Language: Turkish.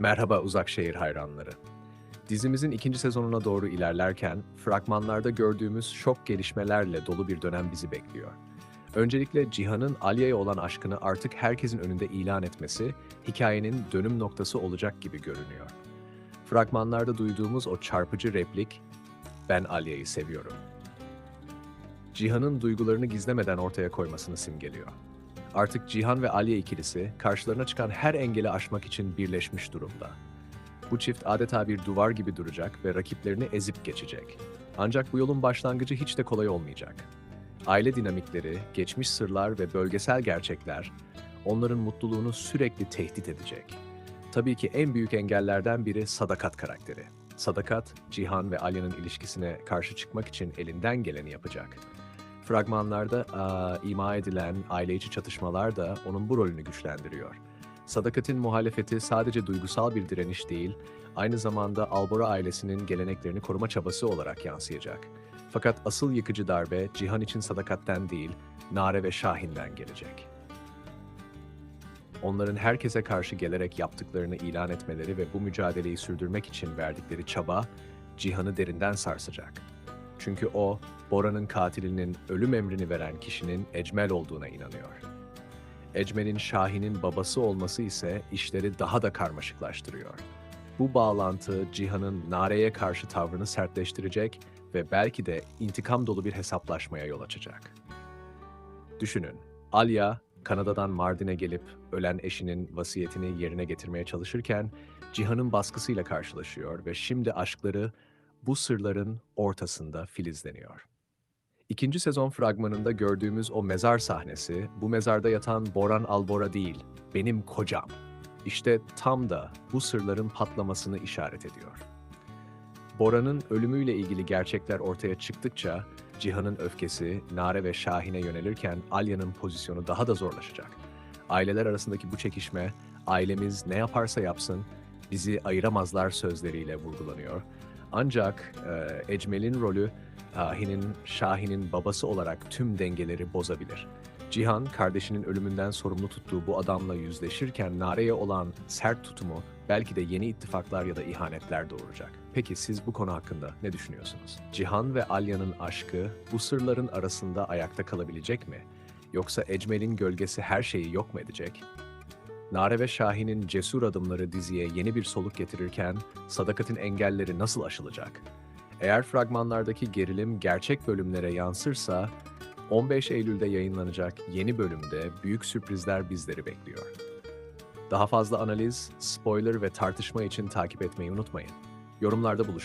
Merhaba Uzak Şehir hayranları. Dizimizin ikinci sezonuna doğru ilerlerken fragmanlarda gördüğümüz şok gelişmelerle dolu bir dönem bizi bekliyor. Öncelikle Cihan'ın Alya'ya olan aşkını artık herkesin önünde ilan etmesi hikayenin dönüm noktası olacak gibi görünüyor. Fragmanlarda duyduğumuz o çarpıcı replik "Ben Alya'yı seviyorum." Cihan'ın duygularını gizlemeden ortaya koymasını simgeliyor. Artık Cihan ve Alya ikilisi karşılarına çıkan her engeli aşmak için birleşmiş durumda. Bu çift adeta bir duvar gibi duracak ve rakiplerini ezip geçecek. Ancak bu yolun başlangıcı hiç de kolay olmayacak. Aile dinamikleri, geçmiş sırlar ve bölgesel gerçekler onların mutluluğunu sürekli tehdit edecek. Tabii ki en büyük engellerden biri Sadakat karakteri. Sadakat, Cihan ve Alya'nın ilişkisine karşı çıkmak için elinden geleni yapacak. Fragmanlarda aa, ima edilen aile içi çatışmalar da onun bu rolünü güçlendiriyor. Sadakat'in muhalefeti sadece duygusal bir direniş değil, aynı zamanda Albora ailesinin geleneklerini koruma çabası olarak yansıyacak. Fakat asıl yıkıcı darbe Cihan için Sadakat'ten değil, Nare ve Şahin'den gelecek. Onların herkese karşı gelerek yaptıklarını ilan etmeleri ve bu mücadeleyi sürdürmek için verdikleri çaba Cihan'ı derinden sarsacak. Çünkü o, Bora'nın katilinin ölüm emrini veren kişinin Ecmel olduğuna inanıyor. Ecmel'in Şahin'in babası olması ise işleri daha da karmaşıklaştırıyor. Bu bağlantı Cihan'ın Nare'ye karşı tavrını sertleştirecek ve belki de intikam dolu bir hesaplaşmaya yol açacak. Düşünün, Alya, Kanada'dan Mardin'e gelip ölen eşinin vasiyetini yerine getirmeye çalışırken Cihan'ın baskısıyla karşılaşıyor ve şimdi aşkları bu sırların ortasında filizleniyor. İkinci sezon fragmanında gördüğümüz o mezar sahnesi, bu mezarda yatan Boran Albora değil, benim kocam. İşte tam da bu sırların patlamasını işaret ediyor. Bora'nın ölümüyle ilgili gerçekler ortaya çıktıkça Cihan'ın öfkesi Nare ve Şahin'e yönelirken Alya'nın pozisyonu daha da zorlaşacak. Aileler arasındaki bu çekişme, ailemiz ne yaparsa yapsın bizi ayıramazlar sözleriyle vurgulanıyor. Ancak e, Ecmel'in rolü Şahin'in, Şahin'in babası olarak tüm dengeleri bozabilir. Cihan, kardeşinin ölümünden sorumlu tuttuğu bu adamla yüzleşirken Nare'ye olan sert tutumu belki de yeni ittifaklar ya da ihanetler doğuracak. Peki siz bu konu hakkında ne düşünüyorsunuz? Cihan ve Alya'nın aşkı bu sırların arasında ayakta kalabilecek mi? Yoksa Ecmel'in gölgesi her şeyi yok mu edecek? Nare ve Şahin'in cesur adımları diziye yeni bir soluk getirirken Sadakat'in engelleri nasıl aşılacak? Eğer fragmanlardaki gerilim gerçek bölümlere yansırsa 15 Eylül'de yayınlanacak yeni bölümde büyük sürprizler bizleri bekliyor. Daha fazla analiz, spoiler ve tartışma için takip etmeyi unutmayın. Yorumlarda buluşalım.